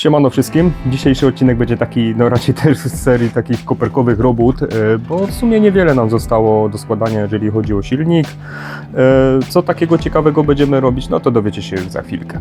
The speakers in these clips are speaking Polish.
Siemano wszystkim. Dzisiejszy odcinek będzie taki, no raczej też z serii takich koperkowych robót, e, bo w sumie niewiele nam zostało do składania, jeżeli chodzi o silnik. E, Co takiego ciekawego będziemy robić, no to dowiecie się już za chwilkę.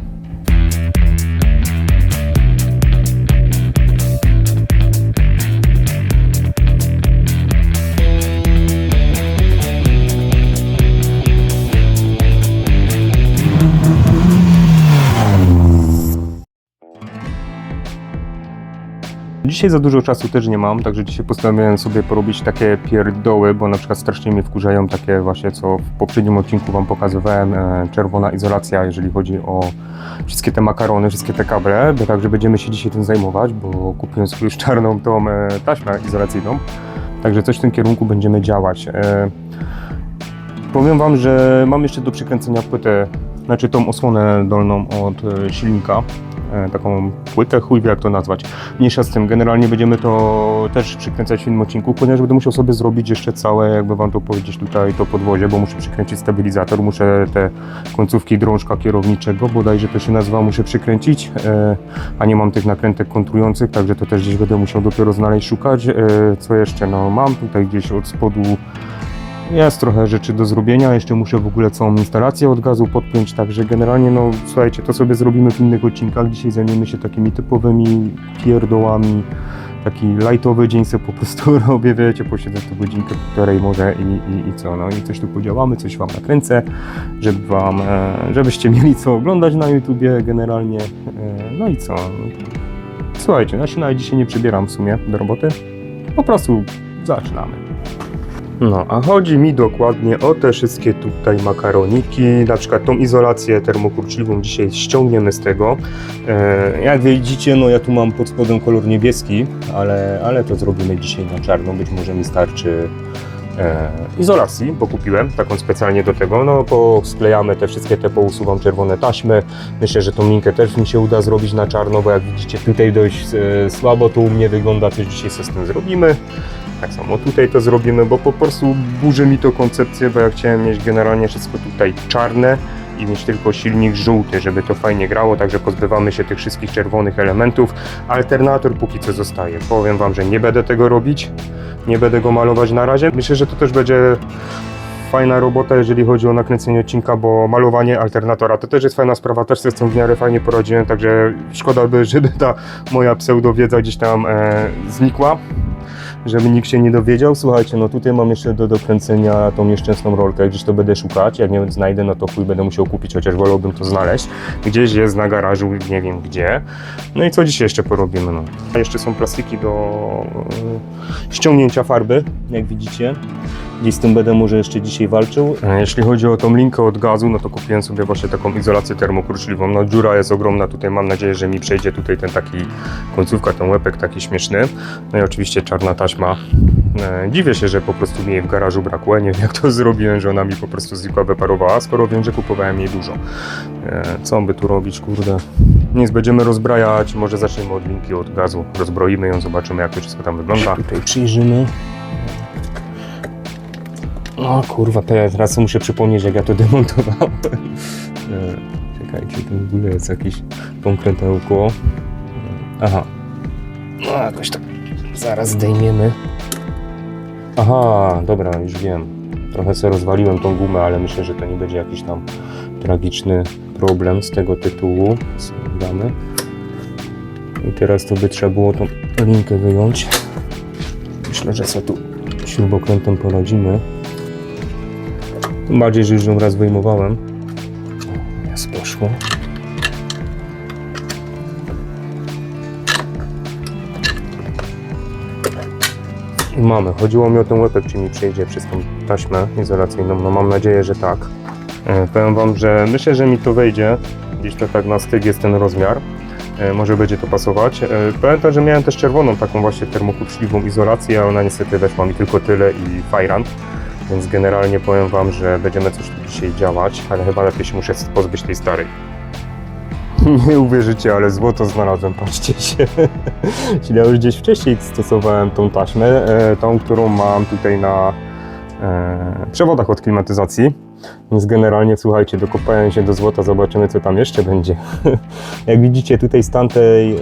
Dzisiaj za dużo czasu też nie mam, także dzisiaj postanowiłem sobie porobić takie pierdoły, bo na przykład strasznie mnie wkurzają takie właśnie, co w poprzednim odcinku Wam pokazywałem, e, czerwona izolacja, jeżeli chodzi o wszystkie te makarony, wszystkie te kable, bo także będziemy się dzisiaj tym zajmować, bo kupiłem sobie już czarną tą e, taśmę izolacyjną, także coś w tym kierunku będziemy działać. E, Powiem Wam, że mam jeszcze do przykręcenia płytę, znaczy tą osłonę dolną od e, silnika, taką płytę, chuj jak to nazwać. Mniejsza z tym, generalnie będziemy to też przykręcać w innym odcinku, ponieważ będę musiał sobie zrobić jeszcze całe, jakby Wam to powiedzieć tutaj, to podwozie, bo muszę przykręcić stabilizator, muszę te końcówki drążka kierowniczego, bodajże to się nazywa, muszę przykręcić, e, a nie mam tych nakrętek kontrujących, także to też gdzieś będę musiał dopiero znaleźć, szukać. E, Co jeszcze? No mam tutaj gdzieś od spodu jest trochę rzeczy do zrobienia, jeszcze muszę w ogóle całą instalację od gazu podpiąć, także generalnie no słuchajcie, to sobie zrobimy w innych odcinkach. Dzisiaj zajmiemy się takimi typowymi pierdołami. Taki lightowy dzień sobie po prostu robię, wiecie, posiedzę tu godzinkę, półtorej może i, i, i co, no i coś tu podziałamy, coś wam nakręcę, żeby wam, e, żebyście mieli co oglądać na YouTubie generalnie, e, no i co. Słuchajcie, ja się nawet dzisiaj nie przybieram w sumie do roboty, po prostu zaczynamy. No, a chodzi mi dokładnie o te wszystkie tutaj makaroniki, na przykład tą izolację termokurczliwą dzisiaj ściągniemy z tego. E, jak widzicie, no ja tu mam pod spodem kolor niebieski, ale, ale to zrobimy dzisiaj na czarno, być może mi starczy e, izolacji, bo kupiłem taką specjalnie do tego, no bo sklejamy te wszystkie, te pousuwam czerwone taśmy, myślę, że tą linkę też mi się uda zrobić na czarno, bo jak widzicie tutaj dość e, słabo to u mnie wygląda, coś dzisiaj sobie z tym zrobimy. Tak samo tutaj to zrobimy, bo po prostu burzy mi to koncepcję, bo ja chciałem mieć generalnie wszystko tutaj czarne i mieć tylko silnik żółty, żeby to fajnie grało, także pozbywamy się tych wszystkich czerwonych elementów. Alternator póki co zostaje. Powiem Wam, że nie będę tego robić, nie będę go malować na razie. Myślę, że to też będzie fajna robota, jeżeli chodzi o nakręcenie odcinka, bo malowanie alternatora to też jest fajna sprawa, też sobie z tym w miarę fajnie poradziłem, także szkoda by, żeby ta moja pseudowiedza gdzieś tam e, znikła żeby nikt się nie dowiedział. Słuchajcie, no tutaj mam jeszcze do dokręcenia tą nieszczęsną rolkę, gdzieś to będę szukać, jak nie znajdę, no to chuj będę musiał kupić, chociaż wolałbym to znaleźć. Gdzieś jest na garażu, nie wiem gdzie. No i co dzisiaj jeszcze porobimy, no. A jeszcze są plastiki do e, ściągnięcia farby, jak widzicie. Gdzieś z tym będę może jeszcze dzisiaj walczył. E, Jeśli chodzi o tą linkę od gazu, no to kupiłem sobie właśnie taką izolację termokurczliwą. No dziura jest ogromna, tutaj mam nadzieję, że mi przejdzie tutaj ten taki końcówka, ten łepek taki śmieszny. No i oczywiście czarna taśma. E, Dziwię się, że po prostu mi jej w garażu brakło. Nie wiem jak to zrobiłem, że ona mi po prostu znikła, wyparowała, skoro wiem, że kupowałem jej dużo. E, Co by tu robić, kurde? Nic, będziemy rozbrajać, może zaczniemy od linki od gazu. Rozbroimy ją, zobaczymy jak to wszystko tam wygląda. Tutaj przyjrzymy. O kurwa, to ja teraz muszę przypomnieć, jak ja to demontowałem. E, Czekajcie, to w ogóle jest jakieś konkretełko. Aha. No jakoś tak zaraz zdejmiemy. Aha, dobra, już wiem. Trochę sobie rozwaliłem tą gumę, ale myślę, że to nie będzie jakiś tam tragiczny problem z tego tytułu. Damy. I teraz to by trzeba było tą linkę wyjąć. Myślę, że sobie tu śrubokrętem poradzimy. Tym bardziej, że już ją raz wyjmowałem. Jest poszło. I mamy. Chodziło mi o ten łepek, czy mi przejdzie przez tą taśmę izolacyjną. No mam nadzieję, że tak. E, powiem Wam, że myślę, że mi to wejdzie. Gdzieś to tak na styk jest ten rozmiar. E, może będzie to pasować. E, pamiętam, że miałem też czerwoną taką właśnie termokurczliwą izolację, a ona niestety weszła mi tylko tyle i fajrant. Więc generalnie powiem Wam, że będziemy coś tu dzisiaj działać, ale chyba lepiej się muszę pozbyć tej starej. Nie uwierzycie, ale złoto znalazłem, patrzcie się. Czyli ja już gdzieś wcześniej stosowałem tą taśmę, e, tą, którą mam tutaj na e, przewodach od klimatyzacji. Więc generalnie, słuchajcie, dokopałem się do złota, zobaczymy co tam jeszcze będzie. Jak widzicie tutaj stan tej e,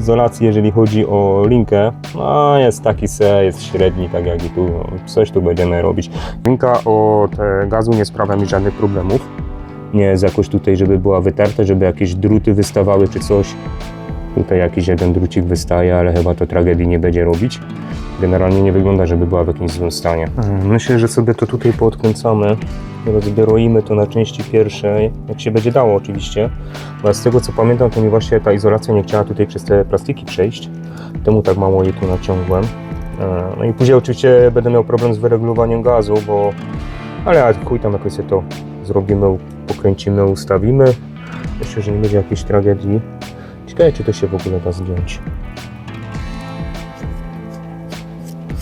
izolacji, jeżeli chodzi o linkę, no jest taki se, jest średni, tak jak i tu, no, coś tu będziemy robić. Linka od gazu nie sprawia mi żadnych problemów. Nie jest jakoś tutaj, żeby była wytarta, żeby jakieś druty wystawały czy coś. Tutaj jakiś jeden drucik wystaje, ale chyba to tragedii nie będzie robić. Generalnie nie wygląda, żeby była w jakimś złym stanie. Myślę, że sobie to tutaj poodkręcamy. Rozbieroimy to na części pierwszej, jak się będzie dało oczywiście. Bo z tego co pamiętam, to mi właśnie ta izolacja nie chciała tutaj przez te plastiki przejść. Temu tak mało jej tu naciągłem. E, No i później oczywiście będę miał problem z wyregulowaniem gazu, bo... Ale chuj tam jakoś sobie to zrobimy, pokręcimy, ustawimy. Myślę, że nie będzie jakiejś tragedii. Ciekawe, czy to się w ogóle da zdjąć.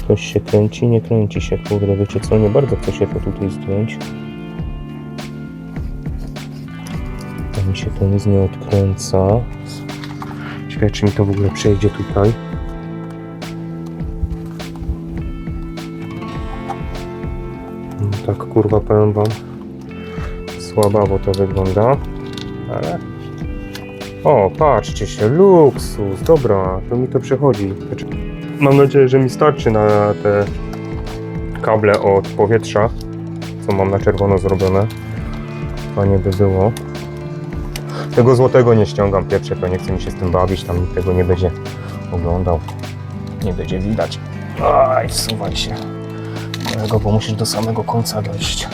Coś się kręci, nie kręci się, kurde, wiecie co, nie bardzo chce się to tutaj zdjąć. To mi się to nic nie odkręca. Ciekawe, czy mi to w ogóle przejdzie tutaj. No tak, kurwa, powiem wam, słabawo to wygląda, ale... O, patrzcie się, luksus, dobra, to mi to przechodzi. Mam nadzieję, że mi starczy na te kable od powietrza, co mam na czerwono zrobione. Fajnie by było. Tego złotego nie ściągam pierwsze, to nie chce mi się z tym bawić, tam nikt tego nie będzie oglądał. Nie będzie widać. Aj, się. Bo musisz do samego końca dojść.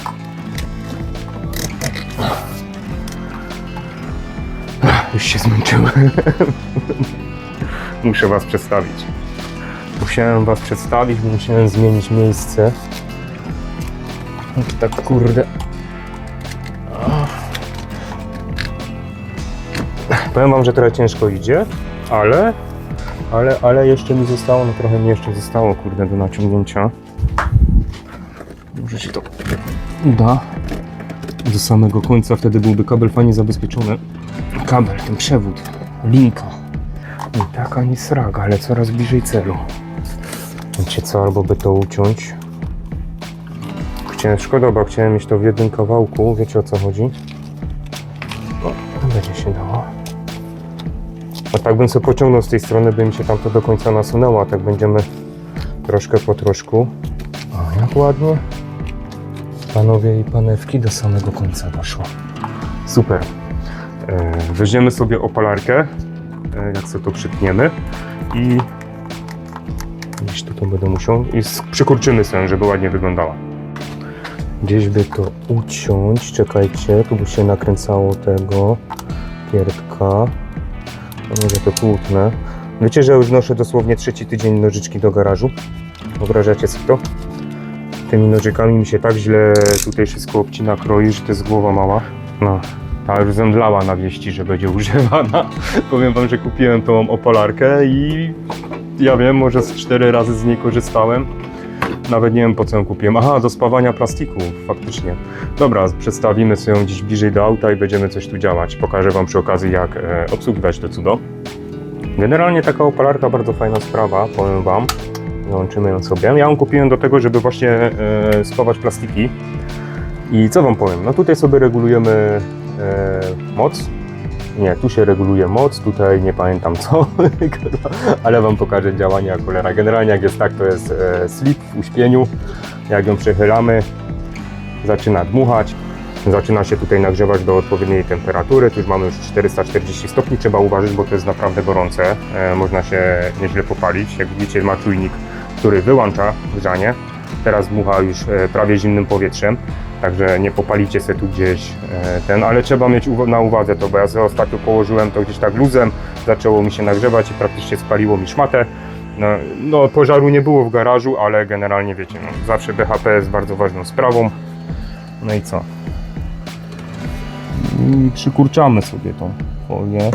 Już się zmęczyłem. Muszę was przedstawić. Musiałem was przedstawić, bo musiałem zmienić miejsce. Tak kurde. Powiem wam, że trochę ciężko idzie, ale, ale, ale jeszcze mi zostało, no trochę mi jeszcze zostało, kurde, do naciągnięcia. Może się to uda. Do samego końca wtedy byłby kabel fajnie zabezpieczony. Kabel, ten przewód, linka. Nie tak ani sraga, ale coraz bliżej celu. Wiecie co, albo by to uciąć. Chciałem, szkoda, bo chciałem mieć to w jednym kawałku, wiecie o co chodzi? No, będzie się dało. A tak bym sobie pociągnął z tej strony, by mi się tam to do końca nasunęło, a tak będziemy troszkę po troszku. O, jak ładnie. Panowie i panewki do samego końca doszło. Super. E, weźmiemy sobie opalarkę, e, jak sobie to przytniemy i gdzieś tu to będę musiał i przykurczymy sobie, żeby ładnie wyglądała. Gdzieś by to uciąć, czekajcie, tu by się nakręcało tego pierdka. No Może to tłutne. Wiecie, że już noszę dosłownie trzeci tydzień nożyczki do garażu? Wyobrażacie sobie to? Tymi nożykami mi się tak źle tutaj wszystko obcina, kroi, że to jest głowa mała. No, ta już zemdlała na wieści, że będzie używana. Powiem wam, że kupiłem tą opalarkę i ja wiem, może z cztery razy z niej korzystałem. Nawet nie wiem po co ją kupiłem. Aha, do spawania plastiku, faktycznie. Dobra, przedstawimy sobie ją gdzieś bliżej do auta i będziemy coś tu działać. Pokażę wam przy okazji jak e, obsługiwać to cudo. Generalnie taka opalarka bardzo fajna sprawa, powiem wam. Załączymy ją sobie. Ja ją kupiłem do tego, żeby właśnie e, spawać plastiki. I co wam powiem? No tutaj sobie regulujemy moc. Nie, tu się reguluje moc, tutaj nie pamiętam co, ale wam pokażę działanie akulera. Generalnie jak jest tak, to jest e, slip w uśpieniu. Jak ją przechylamy, zaczyna dmuchać. Zaczyna się tutaj nagrzewać do odpowiedniej temperatury. Tu już mamy już 440 stopni. Trzeba uważać, bo to jest naprawdę gorące. E, można się nieźle popalić. Jak widzicie, ma czujnik, który wyłącza grzanie. Teraz dmucha już e, prawie zimnym powietrzem. Także nie popalicie się tu gdzieś e, ten, ale trzeba mieć na uwadze to, bo ja sobie ostatnio położyłem to gdzieś tak luzem, zaczęło mi się nagrzewać i praktycznie spaliło mi szmatę. No, no pożaru nie było w garażu, ale generalnie wiecie, no, zawsze BHP jest bardzo ważną sprawą. No i co? I przykurczamy sobie tą folię.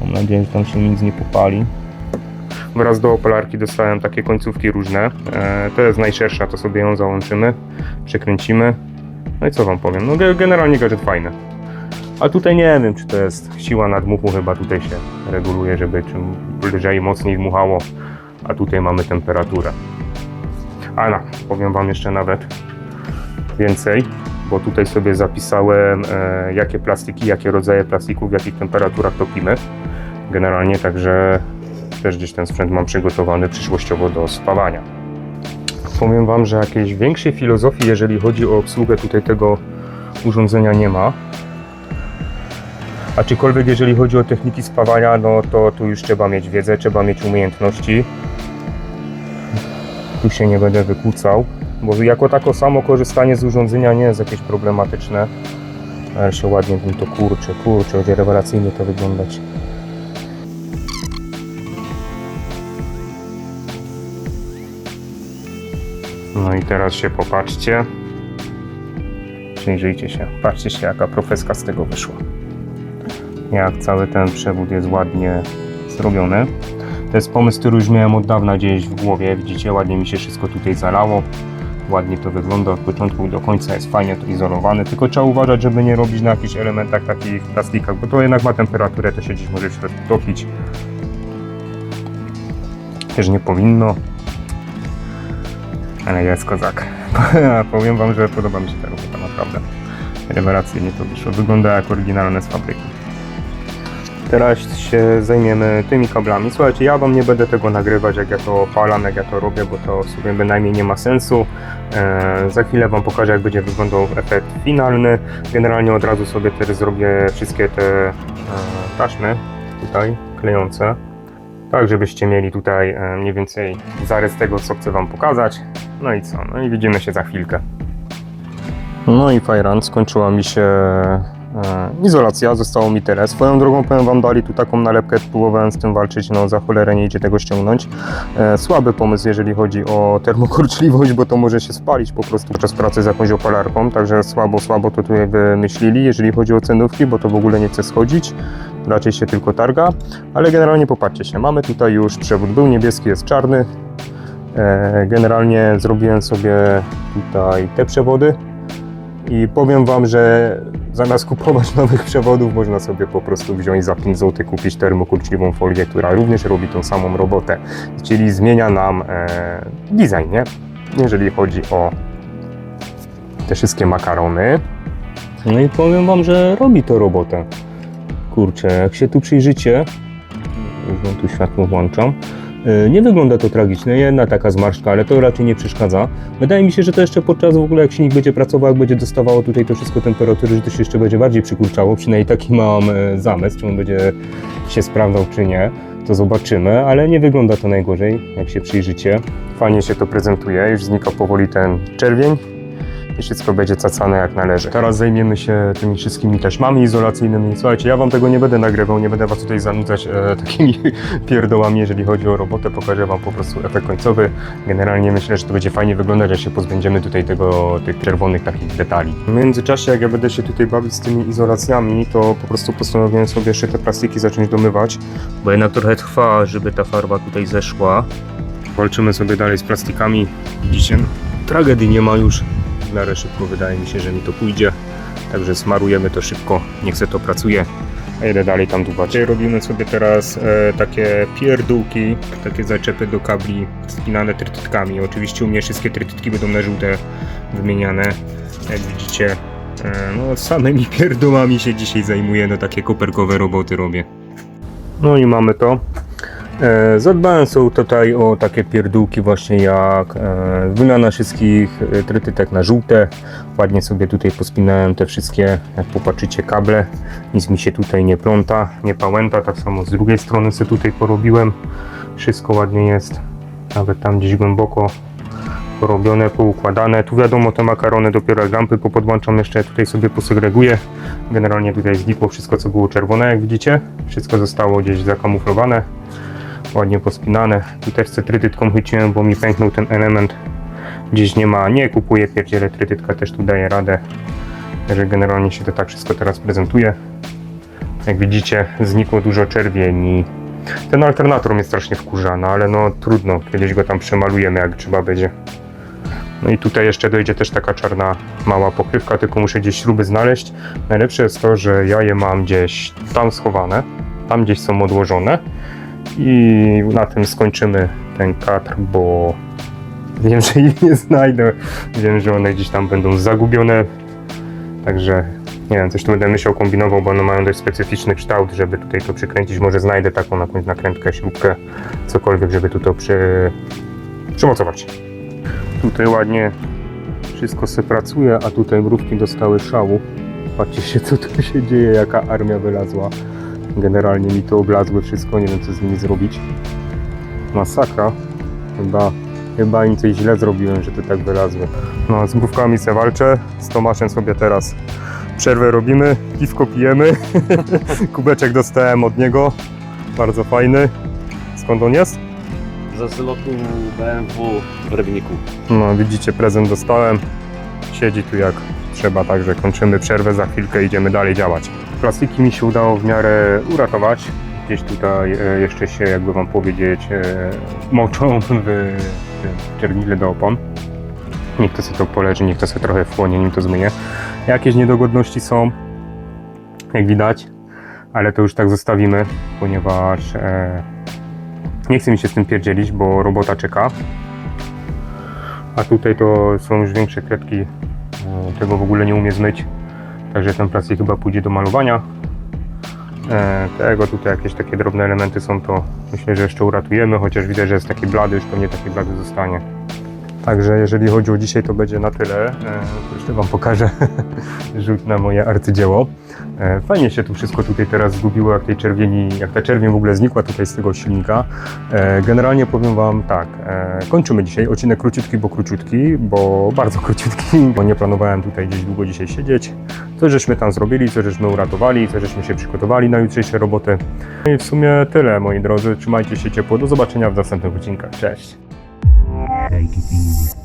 Mam nadzieję, że tam się nic nie popali. Wraz do opalarki dostałem takie końcówki różne. E, to jest najszersza, to sobie ją załączymy, przekręcimy. No i co wam powiem? No ge- generalnie gadżet fajny. A tutaj nie wiem, czy to jest siła nadmuchu, chyba tutaj się reguluje, żeby czym lżej, mocniej dmuchało, a tutaj mamy temperaturę. A no, powiem Wam jeszcze nawet więcej, bo tutaj sobie zapisałem e, jakie plastiki, jakie rodzaje plastików, w jakich temperaturach topimy. Generalnie także też gdzieś ten sprzęt mam przygotowany przyszłościowo do spawania. Powiem Wam, że jakiejś większej filozofii, jeżeli chodzi o obsługę tutaj tego urządzenia nie ma. Aczkolwiek jeżeli chodzi o techniki spawania, no to tu już trzeba mieć wiedzę, trzeba mieć umiejętności. Tu się nie będę wykłócał, bo jako tako samo korzystanie z urządzenia nie jest jakieś problematyczne. Ale się ładnie tym to kurczę, kurczę, rewelacyjnie to wyglądać. No i teraz się popatrzcie. Przyjrzyjcie się. Patrzcie się, jaka profeska z tego wyszła. Jak cały ten przewód jest ładnie zrobiony. To jest pomysł, który już miałem od dawna gdzieś w głowie. Widzicie, ładnie mi się wszystko tutaj zalało. Ładnie to wygląda od początku do końca, jest fajnie to izolowane. Tylko trzeba uważać, żeby nie robić na jakichś elementach takich plastikach, bo to jednak ma temperaturę, to się gdzieś może w środku topić. Też nie powinno. Ale jest kozak. Powiem wam, że podoba mi się ta robota, naprawdę. Rewelacyjnie to wyszło. Wygląda jak oryginalne z fabryki. Teraz się zajmiemy tymi kablami. Słuchajcie, ja wam nie będę tego nagrywać, jak ja to palam, jak ja to robię, bo to sobie bynajmniej nie ma sensu. E, za chwilę wam pokażę, jak będzie wyglądał efekt finalny. Generalnie od razu sobie też zrobię wszystkie te e, taśmy tutaj klejące. Tak, żebyście mieli tutaj e, mniej więcej zarys tego, co chcę Wam pokazać. No i co? No i widzimy się za chwilkę. No i fajran, skończyła mi się e, izolacja, zostało mi tyle. Swoją drogą powiem Wam, dali tu taką nalepkę, próbowałem z tym walczyć, no za cholerę nie idzie tego ściągnąć. E, słaby pomysł, jeżeli chodzi o termokurczliwość, bo to może się spalić po prostu podczas pracy z jakąś opalarką, także słabo, słabo to tutaj wymyślili, jeżeli chodzi o cenówki, bo to w ogóle nie chce schodzić raczej się tylko targa, ale generalnie popatrzcie się, mamy tutaj już przewód, był niebieski, jest czarny. E, Generalnie zrobiłem sobie tutaj te przewody i powiem Wam, że zamiast kupować nowych przewodów, można sobie po prostu wziąć za 5 zł, kupić termokurczliwą folię, która również robi tą samą robotę, czyli zmienia nam e, design, nie? Jeżeli chodzi o te wszystkie makarony. No i powiem Wam, że robi to robotę. Kurczę, jak się tu przyjrzycie, już tu światło włączam, nie wygląda to tragicznie, jedna taka zmarszczka, ale to raczej nie przeszkadza. Wydaje mi się, że to jeszcze podczas w ogóle jak silnik będzie pracował, jak będzie dostawało tutaj to wszystko temperatury, że to się jeszcze będzie bardziej przykurczało, przynajmniej taki mam e, zamysł, czy on będzie się sprawdzał, czy nie, to zobaczymy, ale nie wygląda to najgorzej, jak się przyjrzycie. Fajnie się to prezentuje, już znika powoli ten czerwień, i wszystko będzie cacane jak należy. Teraz zajmiemy się tymi wszystkimi taśmami izolacyjnymi. Słuchajcie, ja wam tego nie będę nagrywał, nie będę was tutaj zanudzać e, takimi pierdołami, jeżeli chodzi o robotę. Pokażę wam po prostu efekt końcowy. Generalnie myślę, że to będzie fajnie wyglądać, jak się pozbędziemy tutaj tego, tych czerwonych takich detali. W międzyczasie, jak ja będę się tutaj bawić z tymi izolacjami, to po prostu postanowiłem sobie jeszcze te plastiki zacząć domywać, bo jednak trochę trwa, żeby ta farba tutaj zeszła. Walczymy sobie dalej z plastikami. Widzicie, tragedii nie ma już w miarę szybko wydaje mi się, że mi to pójdzie. Także smarujemy to szybko, niech se to pracuje. A idę dalej tam dłubać. Dzisiaj robimy sobie teraz e, takie pierdółki, takie zaczepy do kabli spinane trytytkami. Oczywiście u mnie wszystkie trytytki będą na żółte wymieniane. Jak widzicie, e, no samymi pierdółami się dzisiaj zajmuję, no takie koperkowe roboty robię. No i mamy to. E, Zadbałem sobie tutaj o takie pierdółki właśnie jak e, wymiana wszystkich e, trytytek na żółte. Ładnie sobie tutaj pospinałem te wszystkie, jak popatrzycie, kable. Nic mi się tutaj nie pląta, nie pałęta. Tak samo z drugiej strony sobie tutaj porobiłem. Wszystko ładnie jest, nawet tam gdzieś głęboko porobione, poukładane. Tu wiadomo te makarony dopiero jak lampy popodłączam jeszcze tutaj sobie posegreguję. Generalnie tutaj znikło wszystko co było czerwone jak widzicie. Wszystko zostało gdzieś zakamuflowane ładnie pospinane. Tu też chcę trytytką chyciłem, bo mi pęknął ten element. Gdzieś nie ma, nie kupuję pierdziele, trytytka też tu daje radę. Także generalnie się to tak wszystko teraz prezentuje. Jak widzicie, znikło dużo czerwieni. Ten alternator mnie strasznie wkurza, no ale no trudno, kiedyś go tam przemalujemy jak trzeba będzie. No i tutaj jeszcze dojdzie też taka czarna mała pokrywka, tylko muszę gdzieś śruby znaleźć. Najlepsze jest to, że ja je mam gdzieś tam schowane, tam gdzieś są odłożone i na tym skończymy ten kadr, bo Wiem, że ich nie znajdę. Wiem, że one gdzieś tam będą zagubione. Także nie wiem, coś tu będę myślał, kombinował, bo one mają dość specyficzny kształt, żeby tutaj to przykręcić. Może znajdę taką nakrętkę, śrubkę, cokolwiek, żeby tu to przy... przymocować. Tutaj ładnie wszystko se pracuje, a tutaj mrówki dostały szału. Patrzcie się, co tu się dzieje, jaka armia wylazła. Generalnie mi to oblazły wszystko, nie wiem co z nimi zrobić. Masakra. Chyba, chyba im coś źle zrobiłem, że to tak wylazły. No, z mrówkami se walczę, z Tomaszem sobie teraz przerwę robimy, piwko pijemy. Kubeczek dostałem od niego, bardzo fajny. Skąd on jest? Ze zlotu BMW w Rybniku. No, widzicie, prezent dostałem. Siedzi tu jak trzeba, także kończymy przerwę, za chwilkę idziemy dalej działać. Plastiki mi się udało w miarę uratować. Gdzieś tutaj e, jeszcze się, jakby wam powiedzieć, e, moczą w, czernile do opon. Niech to sobie to poleży, niech to sobie trochę wchłonie, nim to zmyje. Jakieś niedogodności są, jak widać, ale to już tak zostawimy, ponieważ e, nie chce mi się z tym pierdzielić, bo robota czeka. A tutaj to są już większe kredki, tego w ogóle nie umie zmyć. Także ten plastik chyba pójdzie do malowania. E, Tego tutaj jakieś takie drobne elementy są, to myślę, że jeszcze uratujemy, chociaż widzę, że jest taki blady, już pewnie taki blady zostanie. Także jeżeli chodzi o dzisiaj, to będzie na tyle. E, Jeszcze Wam pokażę rzut na moje arcydzieło. E, Fajnie się tu wszystko tutaj teraz zgubiło, jak tej czerwieni, jak ta czerwień w ogóle znikła tutaj z tego silnika. E, Generalnie powiem Wam tak, kończymy dzisiaj odcinek króciutki, bo króciutki, bo bardzo króciutki, bo nie planowałem tutaj gdzieś długo dzisiaj siedzieć. Coś żeśmy tam zrobili, coś żeśmy uratowali, coś żeśmy się przygotowali na jutrzejsze roboty. No i w sumie tyle, moi drodzy. Trzymajcie się ciepło. Do zobaczenia w następnych odcinkach. Cześć! Take it easy.